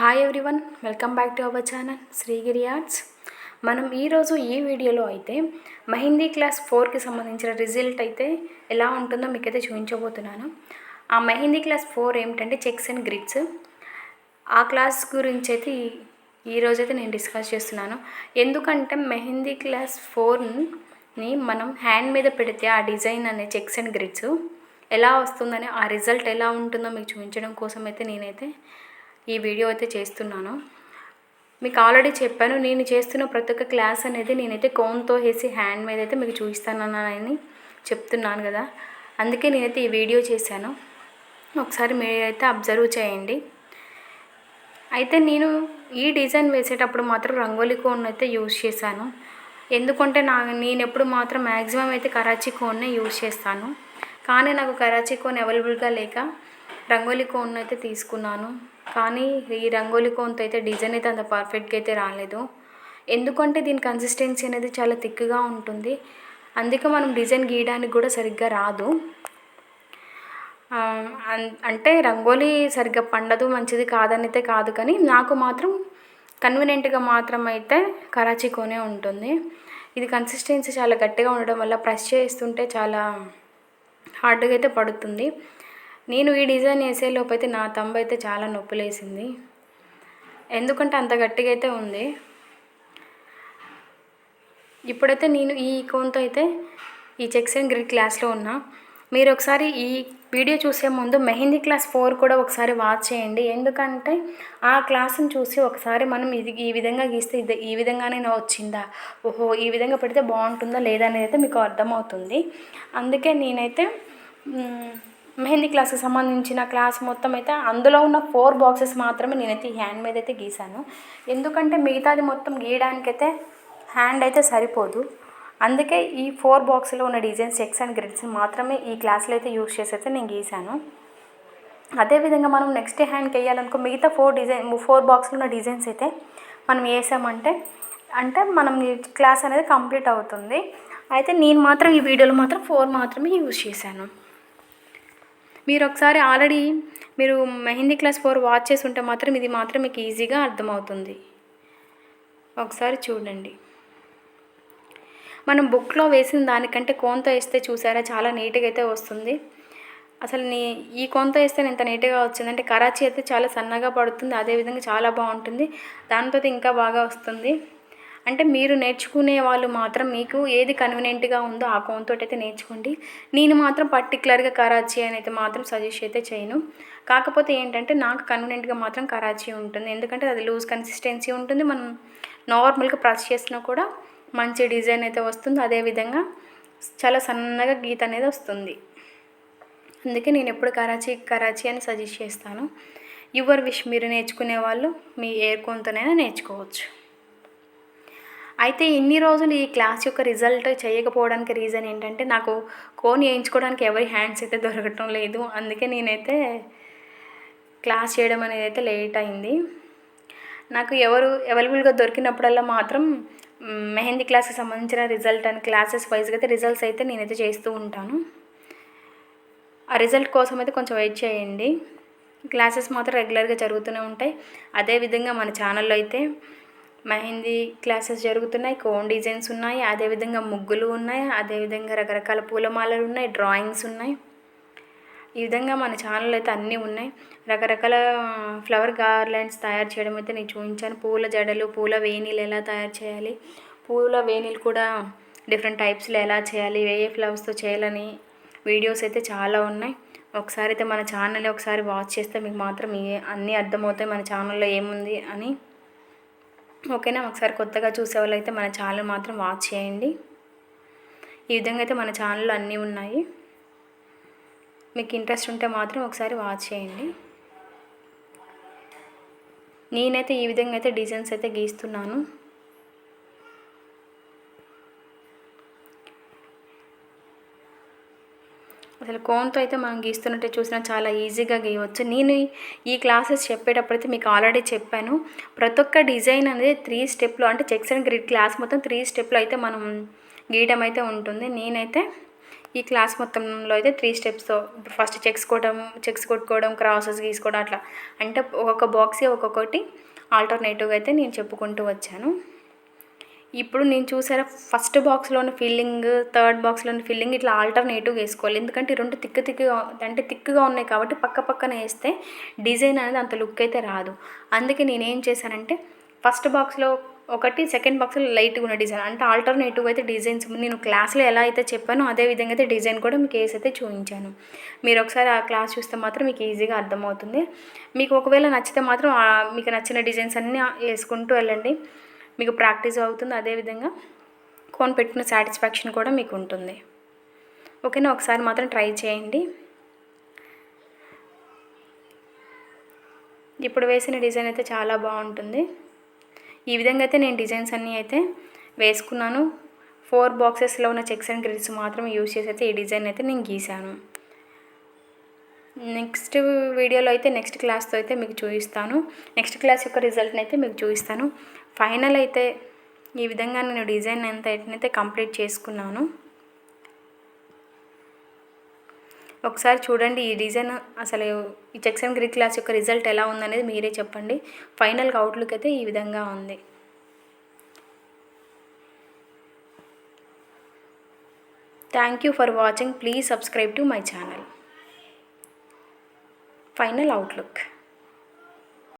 Hi everyone welcome back to our channel Srigiri Arts మనం ఈరోజు ఈ వీడియోలో అయితే మహిందీ క్లాస్ ఫోర్కి సంబంధించిన రిజల్ట్ అయితే ఎలా ఉంటుందో మీకైతే చూపించబోతున్నాను. ఆ మహిందీ క్లాస్ ఫోర్ ఏమిటంటే చెక్స్ అండ్ గ్రిడ్స్ ఆ క్లాస్ గురించి అయితే ఈ- ఈరోజు అయితే నేను డిస్కస్ చేస్తున్నాను. ఎందుకంటే మెహందీ క్లాస్ ఫోర్ని మనం హ్యాండ్ మీద పెడితే ఆ డిజైన్ అనే చెక్స్ అండ్ గ్రిడ్స్ ఎలా వస్తుందని ఆ రిజల్ట్ ఎలా ఉంటుందో మీకు చూపించడం కోసం అయితే నేనైతే ఈ వీడియో అయితే చేస్తున్నాను. మీకు ఆల్రెడీ చెప్పాను నేను చేస్తున్న ప్రతి ఒక్క క్లాస్ అనేది నేనైతే కోన్తో వేసి హ్యాండ్ మీద అయితే మీకు చూపిస్తానని చెప్తున్నాను కదా. అందుకే నేనైతే ఈ వీడియో చేశాను. ఒకసారి మీరైతే అబ్జర్వ్ చేయండి. అయితే నేను ఈ డిజైన్ వేసేటప్పుడు మాత్రం రంగోలీ కోన్ అయితే యూజ్ చేశాను. ఎందుకంటే నా నేను ఎప్పుడు మాత్రం మ్యాక్సిమం అయితే కరాచీ కోన్నే యూజ్ చేస్తాను. కానీ నాకు కరాచీ కోన్ అవైలబుల్గా లేక రంగోలీ కోన్ అయితే తీసుకున్నాను. కానీ ఈ రంగోలీ కొంత అయితే డిజైన్ అయితే అంత పర్ఫెక్ట్గా అయితే రాలేదు. ఎందుకంటే దీని కన్సిస్టెన్సీ అనేది చాలా థిక్గా ఉంటుంది. అందుకే మనం డిజైన్ గీయడానికి కూడా సరిగ్గా రాదు. అన్- అంటే రంగోలీ సరిగ్గా పండదు మంచిది కాదని అయితే కాదు కానీ నాకు మాత్రం కన్వీనియంట్గా మాత్రం అయితే కరాచీ కోనే ఉంటుంది. ఇది కన్సిస్టెన్సీ చాలా గట్టిగా ఉండడం వల్ల ప్రెస్ చేస్తుంటే చాలా హార్డ్గా అయితే పడుతుంది. నేను ఈ డిజైన్ వేసేలోపు అయితే నా తంబ అయితే చాలా నొప్పులేసింది. ఎందుకంటే అంత గట్టిగా అయితే ఉంది. ఇప్పుడైతే నేను ఈ కోన్తో అయితే ఈ చెక్స్ అండ్ గ్రిడ్ క్లాస్లో ఉన్నా. మీరు ఒకసారి ఈ వీడియో చూసే ముందు మెహందీ క్లాస్ ఫోర్ కూడా ఒకసారి వాచ్ చేయండి. ఎందుకంటే ఆ క్లాస్ని చూసి ఒకసారి మనం ఇది ఈ విధంగా గీస్తే ఇది ఈ విధంగానే వచ్చిందా? ఓహో ఈ విధంగా పెడితే బాగుంటుందా లేదా అనేది అయితే మీకు అర్థమవుతుంది. అందుకే నేనైతే మెహందీ క్లాస్కి సంబంధించిన క్లాస్ మొత్తం అయితే అందులో ఉన్న ఫోర్ బాక్సెస్ మాత్రమే నేనైతే ఈ హ్యాండ్ మీద అయితే గీసాను ఎందుకంటే మిగతాది మొత్తం గీయడానికైతే హ్యాండ్ అయితే సరిపోదు. అందుకే ఈ ఫోర్ బాక్స్లో ఉన్న డిజైన్స్ చెక్స్ అండ్ గ్రిడ్స్ మాత్రమే ఈ క్లాస్లో అయితే యూస్ చేసి అయితే నేను గీసాను అదేవిధంగా మనం నెక్స్ట్ హ్యాండ్కి వేయాలనుకో మిగతా ఫోర్ డిజైన్ ఫోర్ బాక్స్లో ఉన్న డిజైన్స్ అయితే మనం వేసామంటే అంటే మనం క్లాస్ అనేది కంప్లీట్ అవుతుంది. అయితే నేను మాత్రం ఈ వీడియోలో మాత్రం ఫోర్ మాత్రమే యూజ్ చేశాను. మీరు ఒకసారి ఆల్రెడీ మీరు మెహందీ క్లాస్ ఫోర్ వాచ్ చేసి ఉంటే మాత్రం ఇది మాత్రం మీకు ఈజీగా అర్థమవుతుంది. ఒకసారి చూడండి. మనం బుక్లో వేసిన దానికంటే కోన్తో వేస్తే చూసారా? చాలా నీట్గా అయితే వస్తుంది. అసలు నీ ఈ కొంత వేస్తే ఇంత నీట్గా వచ్చిందంటే కరాచీ అయితే చాలా సన్నగా పడుతుంది. అదేవిధంగా చాలా బాగుంటుంది. దాంతో అయితే ఇంకా బాగా వస్తుంది. అంటే మీరు నేర్చుకునే వాళ్ళు మాత్రం మీకు ఏది కన్వీనియంట్గా ఉందో ఆ కోన్తో అయితే నేర్చుకోండి. నేను మాత్రం పర్టికులర్గా కరాచీ అని అయితే మాత్రం సజెస్ట్ అయితే చేయను. కాకపోతే ఏంటంటే నాకు కన్వీనియంట్గా మాత్రం కరాచీ ఉంటుంది. ఎందుకంటే అది లూజ్ కన్సిస్టెన్సీ ఉంటుంది. మనం నార్మల్గా ప్రెస్ చేసినా కూడా మంచి డిజైన్ అయితే వస్తుంది. అదేవిధంగా చాలా సన్నగా గీత అనేది వస్తుంది. అందుకే నేను ఎప్పుడు కరాచీ కరాచీ అని సజెస్ట్ చేస్తాను. యువర్ విష్ మీరు నేర్చుకునే వాళ్ళు మీ ఎయిర్ కోన్తోనైనా నేర్చుకోవచ్చు. అయితే ఇన్ని రోజులు ఈ క్లాస్ యొక్క రిజల్ట్ చేయకపోవడానికి రీజన్ ఏంటంటే నాకు కోన్ వేయించుకోవడానికి ఎవరి హ్యాండ్స్ అయితే దొరకటం లేదు. అందుకే నేనైతే క్లాస్ చేయడం అనేది అయితే లేట్ అయింది. నాకు ఎవరు అవైలబుల్గా దొరికినప్పుడల్లా మాత్రం మెహందీ క్లాస్కి సంబంధించిన రిజల్ట్ అండ్ క్లాసెస్ వైజ్గా అయితే రిజల్ట్స్ అయితే నేనైతే చేస్తూ ఉంటాను. ఆ రిజల్ట్ కోసం అయితే కొంచెం వెయిట్ చేయండి. క్లాసెస్ మాత్రం రెగ్యులర్గా జరుగుతూనే ఉంటాయి. అదేవిధంగా మన ఛానల్లో అయితే మెహందీ క్లాసెస్ జరుగుతున్నాయి కోన్ డిజైన్స్ ఉన్నాయి అదేవిధంగా ముగ్గులు ఉన్నాయి అదేవిధంగా రకరకాల పూలమాలలు ఉన్నాయి డ్రాయింగ్స్ ఉన్నాయి. ఈ విధంగా మన ఛానల్ అయితే అన్నీ ఉన్నాయి. రకరకాల ఫ్లవర్ గార్లెండ్స్ తయారు చేయడం అయితే నేను చూపించాను. పూల జడలు పూల వేణీలు ఎలా తయారు చేయాలి పూల వేణీలు కూడా డిఫరెంట్ టైప్స్లో ఎలా చేయాలి ఏ ఏ ఫ్లవర్స్తో చేయాలని వీడియోస్ అయితే చాలా ఉన్నాయి. ఒకసారి అయితే మన ఛానల్ ఒకసారి వాచ్ చేస్తే మీకు మాత్రం ఏ అన్నీ అర్థమవుతాయి మన ఛానల్లో ఏముంది అని. ఓకేనా? ఒకసారి కొత్తగా చూసే వాళ్ళు అయితే మన ఛానల్ మాత్రం వాచ్ చేయండి. ఈ విధంగా అయితే మన ఛానల్లో అన్నీ ఉన్నాయి. మీకు ఇంట్రెస్ట్ ఉంటే మాత్రం ఒకసారి వాచ్ చేయండి. నేనైతే ఈ విధంగా అయితే డిజైన్స్ అయితే గీస్తున్నాను. అసలు కోన్తో అయితే మనం గీస్తున్నట్టే చూసినా చాలా ఈజీగా గీయవచ్చు. నేను ఈ- క్లాసెస్ క్లాసెస్ చెప్పేటప్పుడైతే మీకు ఆల్రెడీ చెప్పాను. ప్రతి ఒక్క డిజైన్ అనేది త్రీ స్టెప్లో అంటే చెక్స్ అండ్ గ్రిడ్ క్లాస్ మొత్తం త్రీ స్టెప్లో అయితే మనం గీయడం అయితే ఉంటుంది. నేనైతే ఈ క్లాస్ మొత్తంలో అయితే త్రీ స్టెప్స్తో ఫస్ట్ చెక్స్ కొట్టడం చెక్స్ కొట్టుకోవడం క్రాసెస్ గీసుకోవడం అట్లా. అంటే ఒక్కొక్క బాక్స్ ఒక్కొక్కటి ఆల్టర్నేటివ్గా అయితే నేను చెప్పుకుంటూ వచ్చాను. ఇప్పుడు నేను చూసారా ఫస్ట్ బాక్స్లోని ఫిల్లింగ్ థర్డ్ బాక్స్లోని ఫిల్లింగ్ ఇట్లా ఆల్టర్నేటివ్ వేసుకోవాలి. ఎందుకంటే రెండు తిక్కు తిక్కుగా అంటే తిక్కుగా ఉన్నాయి కాబట్టి పక్క పక్కన వేస్తే డిజైన్ అనేది అంత లుక్ అయితే రాదు. అందుకే నేనేం చేశానంటే ఫస్ట్ బాక్స్లో ఒకటి సెకండ్ బాక్స్లో లైట్గా ఉన్న డిజైన్ అంటే ఆల్టర్నేటివ్ అయితే డిజైన్స్ నేను క్లాస్లో ఎలా అయితే చెప్పానో అదే విధంగా అయితే డిజైన్ కూడా మీకు వేసి అయితే చూపించాను. మీరు ఒకసారి ఆ క్లాస్ చూస్తే మాత్రం మీకు ఈజీగా అర్థమవుతుంది. మీకు ఒకవేళ నచ్చితే మాత్రం మీకు నచ్చిన డిజైన్స్ అన్నీ వేసుకుంటూ వెళ్ళండి. మీకు ప్రాక్టీస్ అవుతుంది అదేవిధంగా కోన్ పెట్టుకున్న సాటిస్ఫాక్షన్ కూడా మీకు ఉంటుంది. ఓకేనా? ఒకసారి మాత్రం ట్రై చేయండి. ఇప్పుడు వేసిన డిజైన్ అయితే చాలా బాగుంటుంది. ఈ విధంగా అయితే నేను డిజైన్స్ అన్నీ అయితే వేసుకున్నాను. ఫోర్ బాక్సెస్లో ఉన్న చెక్స్ అండ్ గ్రిల్స్ మాత్రం యూజ్ చేసి అయితే ఈ డిజైన్ అయితే నేను గీశాను నెక్స్ట్ వీడియోలో అయితే నెక్స్ట్ క్లాస్తో అయితే మీకు చూపిస్తాను. నెక్స్ట్ క్లాస్ యొక్క రిజల్ట్ని అయితే మీకు చూపిస్తాను. ఫైనల్ అయితే ఈ విధంగా నేను డిజైన్ ఎంత అయితే కంప్లీట్ చేసుకున్నాను ఒకసారి చూడండి ఈ డిజైన్ అసలు ఈ చెక్స్ అండ్ గ్రిక్ క్లాస్ యొక్క రిజల్ట్ ఎలా ఉందనేది మీరే చెప్పండి. ఫైనల్గా అవుట్లుక్ అయితే ఈ విధంగా ఉంది. Thank you for watching please subscribe to my channel final outlook